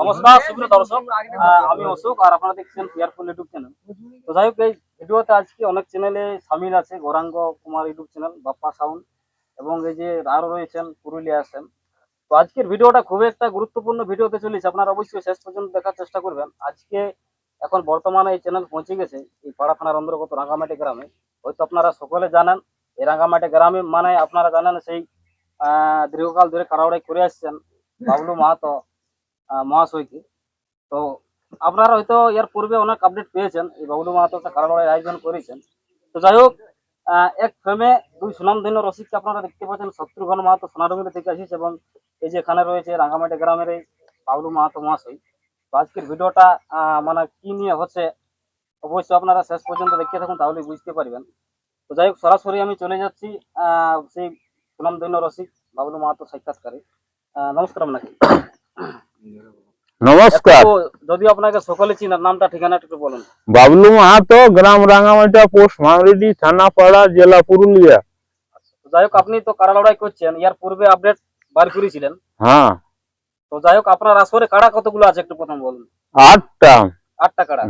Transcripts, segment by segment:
নমস্কার, সুপ্রিয় দর্শক। আমি অশোক, আর আপনারা দেখছেন পিয়ারফুল ইউটিউব চ্যানেল তো যাই হোক, এই ভিডিওতে আজকে অনেক চ্যানেলে সামিল আছে, Gauranga Kumar YouTube channel Bappa sound এবং এই যে আরও রয়েছেন পুরুলিয়া আসেন তো আজকের ভিডিওটা খুবই একটা গুরুত্বপূর্ণ ভিডিওতে চলেছে, আপনারা অবশ্যই শেষ পর্যন্ত দেখার চেষ্টা করবেন। আজকে এখন বর্তমানে এই চ্যানেল পৌঁছে গেছে, এই পাড়া থানার অন্তর্গত রাঙ্গামাটি গ্রামে। হয়তো আপনারা সকলে জানেন এই রাঙ্গামাটি গ্রামে মানে আপনারা জানেন সেই দীর্ঘকাল ধরে কারাওড়াই করে আসছেন বাবলু মাহাতো মহাশয়কে। তো আপনারা হয়তো এর পূর্বে অনেক আপডেট পেয়েছেন, এই বাবলু মাহাতো একটা কারাওড়াই আয়োজন করেছেন। তো যাই হোক এক ফ্রেমে দুই সুনামধন্য রসিককে আপনারা দেখতে পাচ্ছেন, শত্রুঘন মাহাতো সোনাডুঙ্গি থেকে আসিস এবং এই যে এখানে রয়েছে রাঙ্গামাটি গ্রামের এই বাবলু মাহাতো মহাশয়। তো আজকের ভিডিওটা মানে কি নিয়ে হচ্ছে, অবশ্যই আপনারা শেষ পর্যন্ত দেখতে থাকুন তাহলে বুঝতে পারবেন। তো যাই হোক সরাসরি আমি চলে যাচ্ছি সেই সুনামধন্য রসিক বাবলু মাহাতো সাক্ষাৎকারে। নমস্কার আপনাকে। নমস্কার। যদি আপনাকে সকলে চিনার নামটা ঠিকানাটা একটু বলুন। বাবলু মাহাতো গ্রাম রাঙামাটা পোস্ট মামরিডি থানাপাড়া জেলা পুরুলিয়া। যাই হোক আপনি তো কাড়া লড়াই করছেন ইয়ার পূর্বে আপডেট বার করেছিলেন। হ্যাঁ। তো যাই হোক আপনার আসরে কাড়া কতগুলো আছে একটু প্রথম বলুন। আটটা। আটটা কাড়া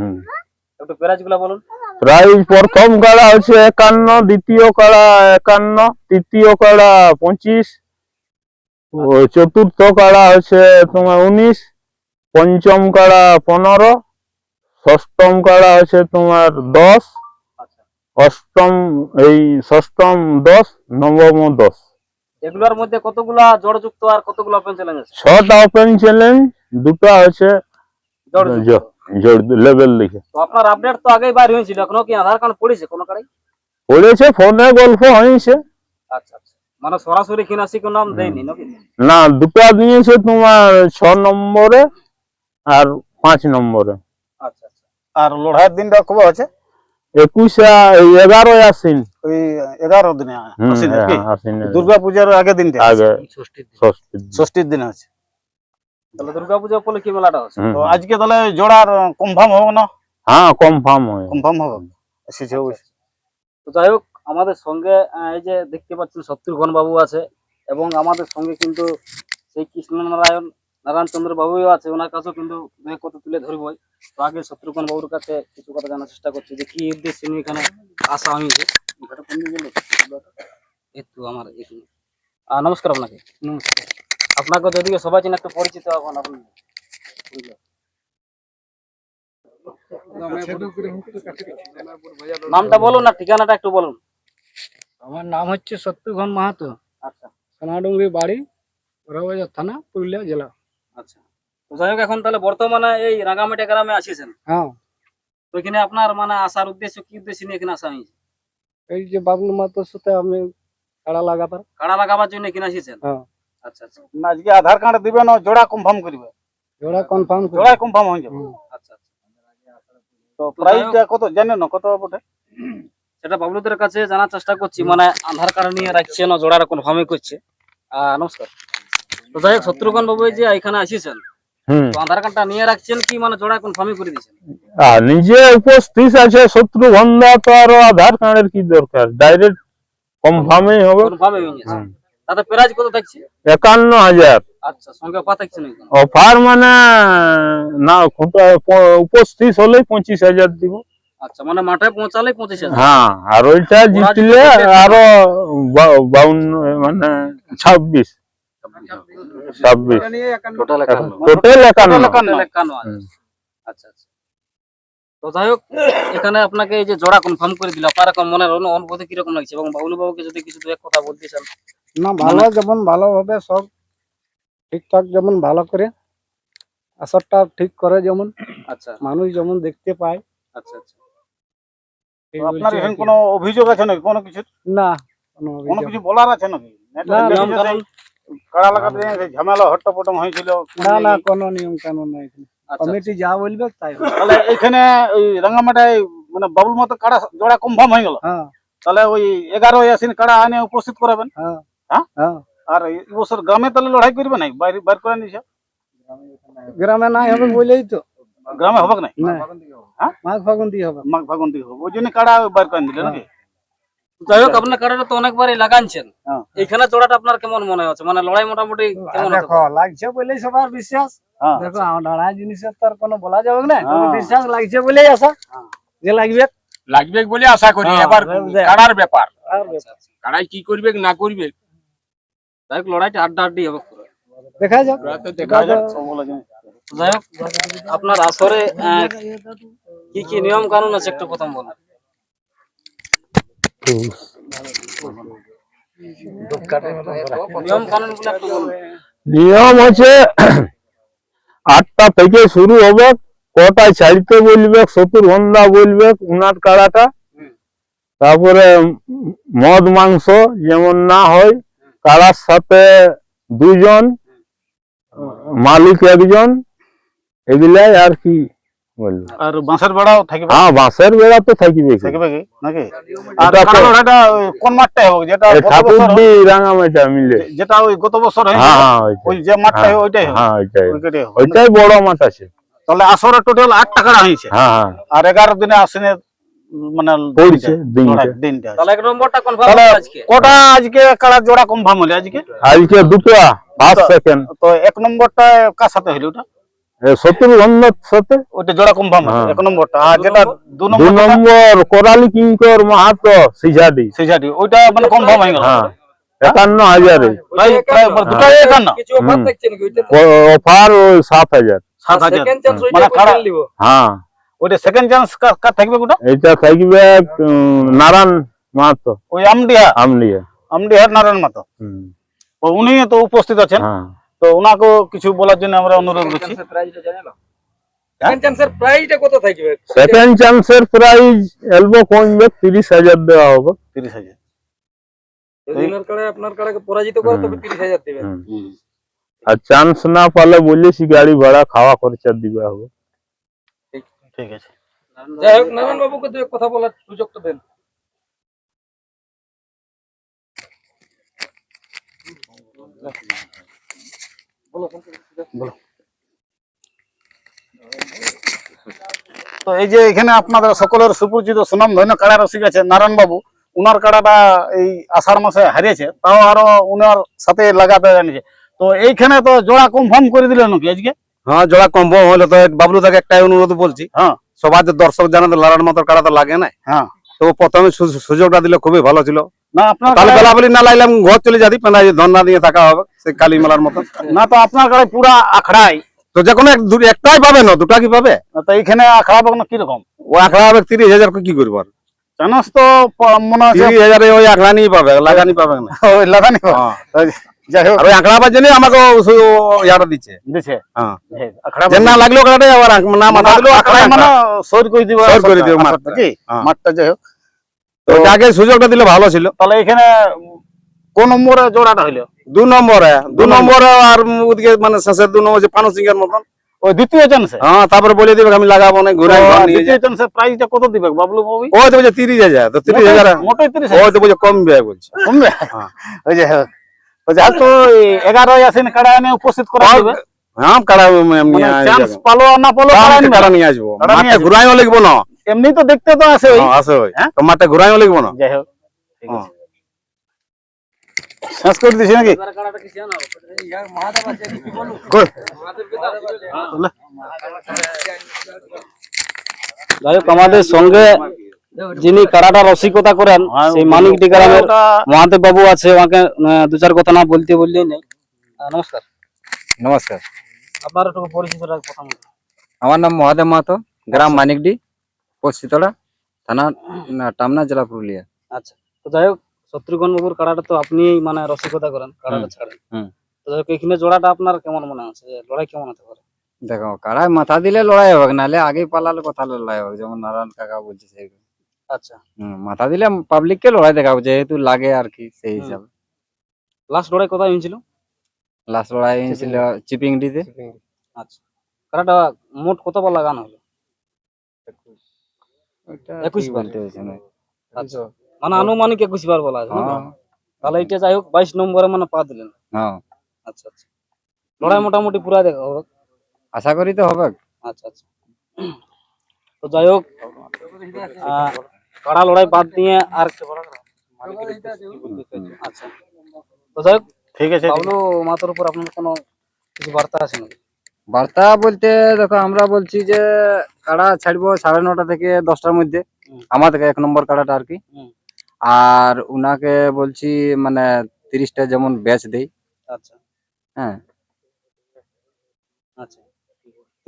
একটু প্রাইজগুলা বলুন। প্রাইজ প্রথম কাড়া হচ্ছে একান্ন দ্বিতীয় কাড়া একান্ন তৃতীয় কাড়া পঁচিশ চতুর্থ কাড়া হচ্ছে তোমার উনিশ পঞ্চম কাড়া পনেরো ষষ্ঠম কাড়া হচ্ছে তোমার দশ আচ্ছা। অষ্টম এই ষষ্ঠম দশ নবম দশ। এগুলোর মধ্যে কতগুলা জড়যুক্ত আর কতগুলো ওপেন চ্যালেঞ্জ আছে? ছটা ওপেন চ্যালেঞ্জ দুটো হচ্ছে জড়যুক্ত। লেভেল লিখে তো আপনার আপডেট তো আগেই বার হয়েছিল এখনও কি আধার কার্ড পড়েছে কোনো পড়েছে ফোনে গল্প হয়েছে। আচ্ছা আচ্ছা। মানে সরাসরি কিনাসি কোনো নাম দেয়নি নাকি? না দুটো দিয়েছে তোমার ছ নম্বরে আর পাঁচ নম্বরে। আচ্ছা আচ্ছা। আর লড়াইয়ের দিনটা কবে আছে? আসিন ওই দিনে? হ্যাঁ। দুর্গা পূজার দিনটা আগে ষষ্ঠীর দিন। ষষ্ঠীর দিনে আছে। তাহলে দুর্গাপূজা উপলক্ষে কি মেলাটা হচ্ছে। তো আজকে তাহলে জোড়ার কনফার্ম হবে না? হ্যাঁ কনফার্ম কনফার্ম হবে। এসেছে অবশ্যই। তো যাই হোক আমাদের সঙ্গে এই যে দেখতে পাচ্ছেন শত্রুঘ্ন বাবু আছে এবং আমাদের সঙ্গে কিন্তু সেই কৃষ্ণনারায়ণ নারায়ণ চন্দ্র বাবুও আছে। ওনার কাছেও কিন্তু কথা তুলে ধরবই। তো আগে শত্রুঘ্ন বাবুর কাছে কিছু কথা জানার চেষ্টা করছি যে কি উদ্দেশ্যে নিয়ে এখানে আসা আমি যে এটা কোন এই তো আমার নমস্কার আপনাকে। নমস্কার। আপনাকে যদিও সবাই চেনে একটু পরিচিত এখন আপনি নামটা বলুন না ঠিকানাটা একটু বলুন। আমার নাম হচ্ছে সত্যঘন মাহাতো। আচ্ছা। সোনাডুঙ্গরি বাড়ি বড়বাজার থানা পুরুলিয়া জেলা। আচ্ছা। তো যাই হোক এখন তাহলে বর্তমানে এই রাঙ্গামাটি গ্রামে আসিছেন হ্যাঁ। তো এখানে আপনার মানে আসার উদ্দেশ্য কি উদ্দেশ্য নিয়ে এখানে আসা হয়েছে? এই যে বাবলু মাহাতোর সাথে আমি কাড়া লাগাবার কাড়া লাগাবার জন্য এখানে আসিছেন হ্যাঁ। আচ্ছা আচ্ছা। না আজকে আধার কার্ড দিবে না জোড়া কনফার্ম করবে। জোড়া কনফার্ম জোড়া কনফার্ম হয়ে যাবে। আচ্ছা আচ্ছা। তো প্রাইসটা কত জানেন না কত বটে সেটা বাবলুদের কাছে জানার চেষ্টা করছি মানে আধার কার্ড নিয়ে রাখছে না জোড়াটা কনফার্মই করছে। আহ, নমস্কার। তো যাই হোক শত্রুঘ্ন বাবু এই যে এখানে আসিছেন হুম। তো আধার কার্ডটা নিয়ে রাখছেন কি মানে জোড়া কনফার্মই করে দিয়েছেন? নিজে উপস্থিত আছে শত্রু বন্ধা তো আর আধার কার্ডের কি দরকার? ডাইরেক্ট কনফার্মই হবে। কনফার্মই হয়ে গেছে। হুম। তাতে প্রাইজ কত থাকছে? একান্ন হাজার। আচ্ছা সঙ্গে পা থাকছে না অফার মানে না খুঁটা- উপস্থিত হলেই পঁচিশ হাজার দিব। আচ্ছা মানে মাঠে পৌঁছালে পঁচিশ হাজার। হ্যাঁ আর ওইটা জিতলে আরও বা- বাউন্ন মানে ছাব্বিশ। ছাব্বিশ। টোটাল একান্ন। টোটাল একান্ন। আছে। হুম। আচ্ছা আচ্ছা। তো যাই হোক এখানে আপনাকে এই যে জোড়া কনফার্ম করে দিল আপনার অনু- অনুভূতি কীরকম লাগছে? এবং বাবুল বাবুকে যদি কিছু দু এক কথা বলতে চান না ভালো যেমন ভালোভাবে সব ঠিকঠাক যেমন ভালো করে আসরটা ঠিক করে যেমন আচ্ছা। মানুষ যেমন দেখতে পায়। আচ্ছা আচ্ছা। আপনার এখানে কোনো অভিযোগ আছে নাকি কোনো কিছু না কোনো কিছু বলার আছে নাকি? কাড়া লাগাতে ঝামেলা হট্টপটম হয়েছিল। না না কোনো নিয়ম কানুন নাই এখানে। আচ্ছা কমিটি যা বলবে তাই তাহলে এখানে ওই রাঙ্গামাটায় মানে বাবুল মতো কাড়া জোড়া কনফার্ম হয়ে গেল? হ্যাঁ। তাহলে ওই এগারো আসিন কাড়া আনে উপস্থিত করাবেন? হ্যাঁ। হ্যাঁ? হ্যাঁ। আর এই বছর গ্রামে তাহলে লড়াই করবে নাই? বাইরে বাইর করে নিছে গ্রামে নাই হবে বলেই তো। গ্রামে হবে নাই? না হ্যাঁ? মাঘ ফাগুন দিয়ে হবে। মাঘ ফাগুন দিকে হবে। ওই জন্য কাড়া বাইর করে দিলে নাকি? যাই হোক আপনার কাড়াটা তো অনেকবারই লাগানছেন। জোড়াটা আপনার কেমন মনে হচ্ছে? মানে লড়াই মোটামুটি কেমন দেখো লাগছে বলেই সবার বিশ্বাস। দেখো লড়াই জিনিসের তো আর কোনো বলা যাবে না। বিশ্বাস লাগছে বলেই আশা। যে লাগবে। লাগবে বলে আশা করি। এবার কাড়ার ব্যাপার। কাড়াই কি করবে না করবে যাই হোক লড়াইটা আড্ডা আড্ডি হবে দেখা যাক। দেখা যাক সব বলা যায়। যাই হোক আপনার আসরে কি কি নিয়ম কানুন আছে একটু প্রথম বলুন। নিয়ম কানুনগুলো একটু বলুন। নিয়ম হচ্ছে আটটা থেকে শুরু হবে কটায় ছাড়তে বলবে সত্তর ঘণ্টা বলবে উনার কাড়াটা। তারপরে মদ মাংস যেমন না হয় কাড়ার সাথে দুজন মালিক একজন এগুলাই আর কি বলব। আর বাঁশের বেড়াও থাকবে? হ্যাঁ বাঁশের বেড়া তো থাকবে থাকবে নাকি? আর এটা কোন হবে? যেটা রাঙামাটা মিলে। যেটা ওই গত বছর হ্যাঁ হ্যাঁ ওই যে হ্যাঁ, ওইটাই হ্যাঁ ওইটাই। ওইটাই বড় মাঠ আছে। তাহলে আসরে টোটাল হয়েছে হ্যাঁ হ্যাঁ। আর এগারো দিনে আসিনে মানে পড়ছে দিনটা। দিনটা তাহলে এক নম্বরটা কনফার্ম আজকে। কটা আজকে কাড়া জোড়া কনফার্ম হলে আজকে? আজকে দুটো ফার্স্ট সেকেন্ড তো এক নম্বরটা কার সাথে হলো ওটা? সত্তর ঘণ্টার সাথে। ওইটা জোড়া কনফার্ম হ্যাঁ। এক নম্বরটা। আর যেটা দু দু নম্বর নম্বর কোরালি কিঙ্কর মাহাতো সিঝাডি সেজাটি ওইটা মানে কনফার্ম হয়ে গেল। হ্যাঁ একান্ন হাজারে। দুটাই একান্ন। অফার ওই সাত হাজার। সাত হাজার। মানে হ্যাঁ। ওইটা সেকেন্ড চান্স কার থাকবে ওটা এটা থাকবে উম, নারায়ণ মাহাতো। ওই আমডিহা আমলিয়া আমডিহার নারায়ণ মাতো হুম, তো উনি তো উপস্থিত আছেন। হ্যাঁ। তো ওনাকেও কিছু বলার জন্য আমরা অনুরোধ করছি। প্রাইসটা জানালো সেকেন্ড চান্সের প্রাইসটা কত থাকবে? সেকেন্ড চান্সের প্রাইজ এলবো কমবে তিরিশ হাজার দেওয়া হবে। তিরিশ হাজার। যদি ওনার কাড়ে আপনার কাড়াকে পরাজিত করে তবে হুম। 30000 দিবেন। হুম। আর চান্স না পালে বলেছি গাড়ি ভাড়া খাওয়া খরচা দিবে হবে। ঠিক আছে। যাই হোক নারায়ণ বাবুকে দু কথা বলার সুযোগটা দেন। তো এই যে এখানে আপনাদের সকলের সুপরিচিত সুনাম ধন্য কাড়া রসিক আছে নারায়ণ বাবু উনার কাড়াটা এই আষাঢ় মাসে হারিয়েছে তাও আরও উনার সাথে লাগাতে জানিয়েছে তো এইখানে তো জোড়া কনফার্ম করে দিলেন নাকি আজকে? হ্যাঁ জোড়া কনফার্ম হলো তো বাবলু তাকে একটাই অনুরোধ বলছি। হ্যাঁ। সবার যে দর্শক জানাতে লালার মতো কাটা তো লাগে না হ্যাঁ। তো প্রথমে সুযোগটা দিলে খুবই ভালো ছিল। না আপনার তাহলে কাড়ায়- না লাইলাম ঘর চলে যাবি পেনা ধন্না দিয়ে থাকা হবে সে কালী মেলার মতো না তো আপনার কাড়ায় পুরা আখড়াই। তো যে কোনো একটাই পাবে না দুটা কি পাবে? তো এইখানে আখড়া পাবো না কীরকম? ও আখড়া হবে তিরিশ হাজার কি করব আর? তো মনে তিরিশ হাজারে ওই আখড়া নিয়ে পাবে লাগানি পাবে না। ওই লাগানি হবে। তো যাই হোক আর ওই আখড়া পাওয়ার জন্য আমাকে ইয়াটা দিচ্ছে। দিছে? হ্যাঁ। যে না লাগল কাটাই আবার না মাথা দিলেও আখড়াই মানে সর করে দিব সর করে দিবে মাঠটা, মাঠটা। কি। মাঠটা যাই হোক। তো যাকে সুযোগটা দিলে ভালো ছিল। তাহলে এখানে কোন নম্বরে জোড়াটা হইল? দু নম্বরে। দু নম্বরে। আর ওদিকে মানে শেষের দু নম্বর যে পানু সিং এর মতন। ওই দ্বিতীয় চান্সে হ্যাঁ তারপরে বলে দিবে আমি লাগাবো না ঘুরে দ্বিতীয় চান্সে প্রাইসটা কত দিবে বাবলু বাবু? ও তো বলছে তিরিশ হাজার। তো তিরিশ হাজার মোটে তিরিশ ও তো বলছে কমবে বলছে। কমবে? হ্যাঁ। ওই যে যাই তো এগারো আসেন কাড়া এনে উপস্থিত করা হবে হ্যাঁ কাড়া এমনি চান্স পালো আর না পালো কাড়া নিয়ে আসব? মাঠে ঘুরাইও লিখব না। এমনি তো দেখতে তো আছে ওই। হ্যাঁ, আসে ওই। হ্যাঁ? তো মাঠে ঘুরাইও লিখব না? যাই হোক ঠিক হ্যাঁ। আছে। শেষ করে দিছি নাকি? যাই হোক আমাদের সঙ্গে যিনি কারাটা রসিকতা করেন হ্যাঁ, সেই মানিকটি গ্রামের ওটা- মহাদেব বাবু আছে ওকে আহ, দু চার কথা না বলতে বললেই নেই। আহ, নমস্কার। নমস্কার। আপনার একটু পরিচিতটা প্রথম। আমার নাম মহাদেব মাহাতো গ্রাম মানিকডি পোস্ট শীতলা থানা না, টামনা জেলা পুরুলিয়া। আচ্ছা তো যাই হোক শত্রুঘ্ন বাবুর কাড়াটা তো আপনি মানে রসিকতা করেন কাড়াটা হুম, ছাড়েন। হুম। তো যাই হোক এখানে জোড়াটা আপনার কেমন মনে হচ্ছে? যে লড়াই কেমন হতে পারে? দেখো কাড়ায় মাথা দিলে লড়াই হবে নাহলে আগেই পালালে কথা লড়াই হবে যেমন নারায়ণ কাকা বলছে সেই আচ্ছা। মাথা দিলে পাবলিককে লড়াই দেখাবো যেহেতু লাগে আর কি সেই। হিসাবে। লাস্ট লড়াই কোথায় হয়েছিল? লাস্ট লড়াই হয়েছিল চিপিংডিতে আচ্ছা। কাড়াটা মোট কতবার লাগানো হলো? একুশ। বার। বলতে পারছি না। আচ্ছা। মানে আনুমানিক একুশ বার বলা আছে? হ্যাঁ। তাহলে এটা যাই হোক বাইশ নম্বরে মানে পা দিলেন। হ্যাঁ। আচ্ছা আচ্ছা। লড়াই মোটামুটি পুরা দেখা হবে আশা করি তো হবে আচ্ছা আচ্ছা। তো যাই হোক আহ, কাড়া লড়াই বাদ দিয়ে আর আচ্ছা তো যাই ঠিক আছে বাবলু মাথার উপর আপনার কোনো কিছু বার্তা আছে নাকি? বার্তা বলতে দেখো আমরা বলছি যে কাড়া ছাড়বো সাড়ে নটা থেকে দশটার মধ্যে। হুম। আমাদের এক নম্বর কাড়াটা আর কি। আর উনাকে বলছি মানে তিরিশটা যেমন ব্যাচ দেই। আচ্ছা। হ্যাঁ। আচ্ছা।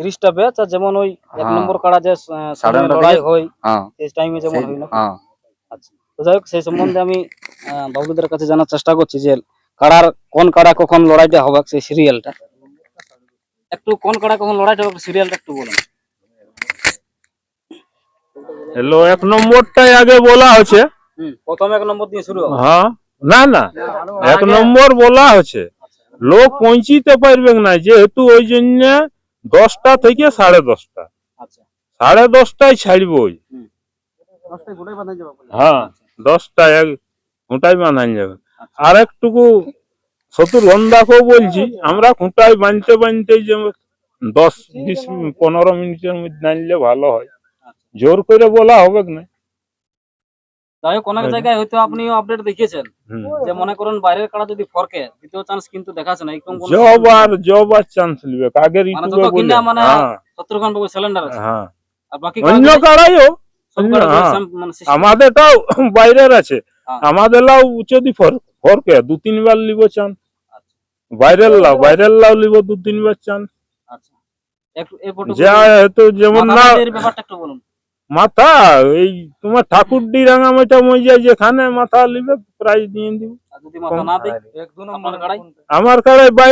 তিরিশটা ব্যাচ আর যেমন ওই এক হ্যাঁ। নম্বর কাড়া যে লড়াই হয় হ্যাঁ। সেই টাইমে যেমন সেই- হয় আচ্ছা। তো যাই হোক সেই সম্বন্ধে আমি আহ, বাবলুদের কাছে জানার চেষ্টা করছি যে কাড়ার কোন কাড়া কখন লড়াইটা হবে সেই সিরিয়ালটা একটু কোন কাড়া কখন লড়াইটা হবে সিরিয়ালটা একটু বলুন। হ্যালো এক নম্বরটাই আগে বলা হচ্ছে হুম প্রথম এক নম্বর দিয়ে শুরু হবে। হ্যাঁ না না এক নম্বর বলা হচ্ছে লোক পৌঁছিতে পারবে না যেহেতু ওই জন্য দশটা থেকে সাড়ে দশটা। আচ্ছা। সাড়ে দশটায় ছাড়বো ওই। হ্যাঁ দশটায় এক খুঁটাই বাঁধান যাবে আর একটুকু শত্রু ঘন্টাকেও বলছি আমরা খুঁটাই বাঁধতে বানতে যে দশ বিশ পনেরো মিনিটের মধ্যে আনলে ভালো হয়। জোর করে বলা হবে না। যাই হোক অনেক জায়গায় হয়তো আপনিও আপডেট দেখিয়েছেন। যে মনে করেন বাইরের কাড়া যদি ফরকে দ্বিতীয় চান্স কিন্তু দেখাচ্ছে না এরকম জব আর জব আর চান্স নিবে। আগের মানে ইউটিউবে বলে কিনা মানে হ্যাঁ। শত্রুঘ্ন বাবু সিলিন্ডার আছে। হ্যাঁ। আর বাকি অন্য কাড়াইও হ্যাঁ। মানে। আমাদেরটাও বাইরের আছে। হ্যাঁ। আমাদের লাও যদি ফরকে দু তিনবার লিব চান বাইরের লাও বাইরের লাও লিব দু তিনবার চান আচ্ছা। যেমন না ব্যাপারটা একটু বলুন। মাথা এই তোমার ঠাকুরডি রাঙামাটা মজিয়া যেখানে মাথা লিবে প্রাইজ দিয়ে দিব মাথা না দিই আপনার কাড়াই? আমার কাড়াই বাইরে